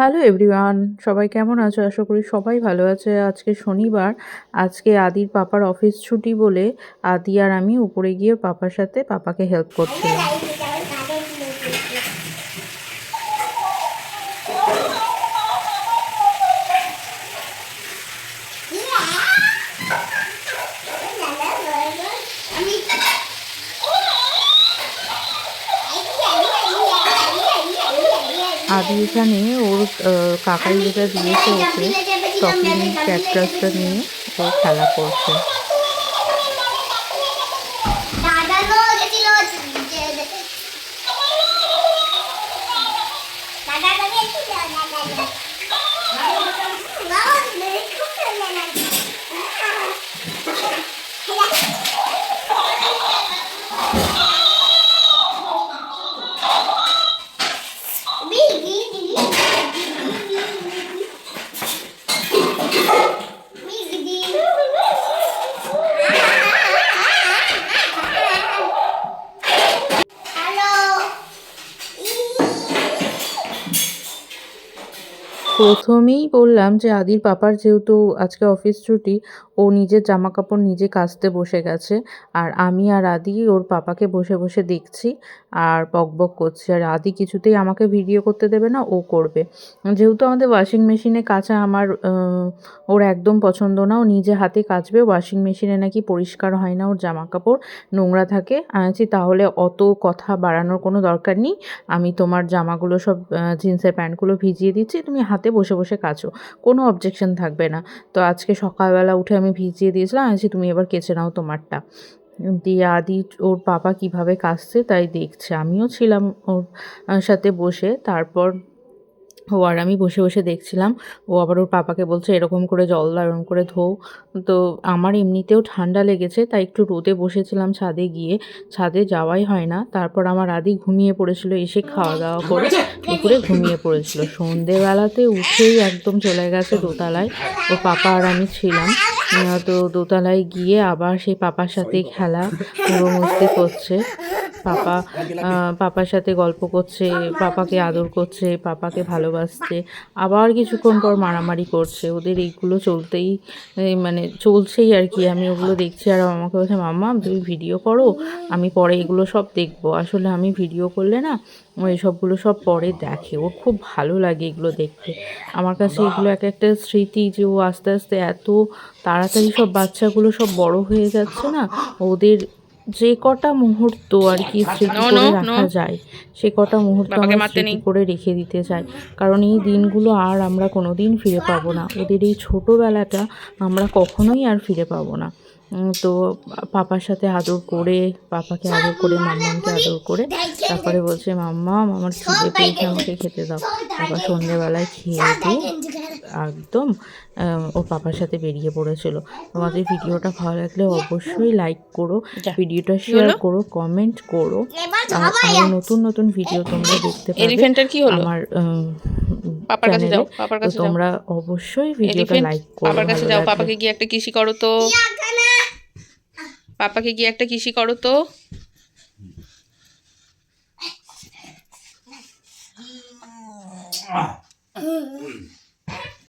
Hello everyone সবাই কেমন আছো? আশা করি সবাই ভালো আছে। আজকে শনিবার। আজকে আদির পাপার অফিস ছুটি বলে আদি আর আমি উপরে গিয়ে পাপার সাথে পাপাকে হেল্প করছিলাম। আদি এখানে ওর কাকাই যেটা দিয়েছে ওকে তখন ক্যাকটাসটা নিয়ে ও খেলা করছে। দাদা। প্রথমেই বললাম যে আদির পাপার যেহেতু আজকে অফিস ছুটি ও নিজের জামা কাপড় নিজে কাচতে বসে গেছে। আর আমি আর আদি ওর পাপাকে বসে বসে দেখছি আর বকবক করছি। আর আদি কিছুতেই আমাকে ভিডিও করতে দেবে না ও করবে। যেহেতু আমাদের ওয়াশিং মেশিনে কাচা আমার ওর একদম পছন্দ না ও নিজে হাতে কাচবে ওয়াশিং মেশিনে নাকি পরিষ্কার হয় না ওর জামা কাপড় নোংরা থাকে। বলছি, তাহলে অত কথা বাড়ানোর কোনো দরকার নেই। আমি তোমার জামাগুলো সব জিন্সের প্যান্টগুলো ভিজিয়ে দিচ্ছি তুমি হাতে বসে বসে কাচো কোনো অবজেকশন থাকবে না। তো আজকে সকালবেলা উঠে আমি ভিজিয়ে দিয়েছিলাম আজকে তুমি এবার কেচে নাও তোমারটা। দিয়ে আদি, ওর পাপা কীভাবে কাচছে তাই দেখছে। আমিও ছিলাম ওর সাথে বসে। তারপর ও আর আমি বসে বসে দেখছিলাম। ও আবার ওর পাপাকে বলছে, এরকম করে জল দাও এরকম করে ধো। তো আমার এমনিতেও ঠান্ডা লেগেছে, তাই একটু রোদে বসেছিলাম ছাদে গিয়ে। ছাদে যাওয়াই হয় না। তারপর আমার আদি ঘুমিয়ে পড়েছিল, এসে খাওয়া দাওয়া করে দুপুরে ঘুমিয়ে পড়েছিল। সন্ধেবেলাতে উঠেই একদম চলে গেছে দোতলায়। ও পাপা আর আমি ছিলাম। তো দোতলায় গিয়ে আবার সেই পাপার সাথে খেলা, পুরো মস্তি করছে। পাপা পাপার সাথে গল্প করছে, পাপাকে আদর করছে, পাপাকে ভালোবাসছে, আবার কিছুক্ষণ পর মারামারি করছে। ওদের এইগুলো চলতেই মানে চলছেই আর কি। আমি ওগুলো দেখছি আর আমাকে বলছে, মাম্মা, তুমি ভিডিও করো, আমি পরে এগুলো সব দেখব। আসলে আমি ভিডিও করলে না, ও এসবগুলো সব পরে দেখে। ওর খুব ভালো লাগে এগুলো দেখতে। আমার কাছে এগুলো এক একটা স্মৃতি যে ও আস্তে আস্তে এত তাড়াতাড়ি সব বাচ্চাগুলো সব বড় হয়ে যাচ্ছে না, ওদের যে কটা মুহূর্ত আর কি স্মৃতি করে রাখা যায় সে কটা মুহূর্ত আমরা স্মৃতি করে রেখে দিতে চাই। কারণ এই দিনগুলো আর আমরা কোনো দিন ফিরে পাবো না। ওদের এই ছোটোবেলাটা আমরা কখনোই আর ফিরে পাবো না। তো পাপার সাথে আদর করে পাপাকে আদর করে মাম্মামকে আদর করে তারপরে বলছে মাম্মাম আমার খিদে পেয়েছে আমাকে খেতে দাও। তারপর সন্ধ্যেবেলায় খেয়ে দিয়ে একদম ওর পাপার সাথে বেরিয়ে পড়েছিল। তোমাদের ভিডিওটা ভালো লাগলে অবশ্যই লাইক করো ভিডিওটা শেয়ার করো কমেন্ট করো। আর নতুন নতুন ভিডিও তোমরা দেখতে পাবে এলিফ্যান্টের কি হলো? আমার পাপার কাছে যাও পাপার কাছে যাও। তোমরা অবশ্যই ভিডিওটা লাইক করো পাপার কাছে যাও। পাপাকে গিয়ে একটা কৃষি করো তো। পাপাকে গিয়ে একটা কৃষি করো তো।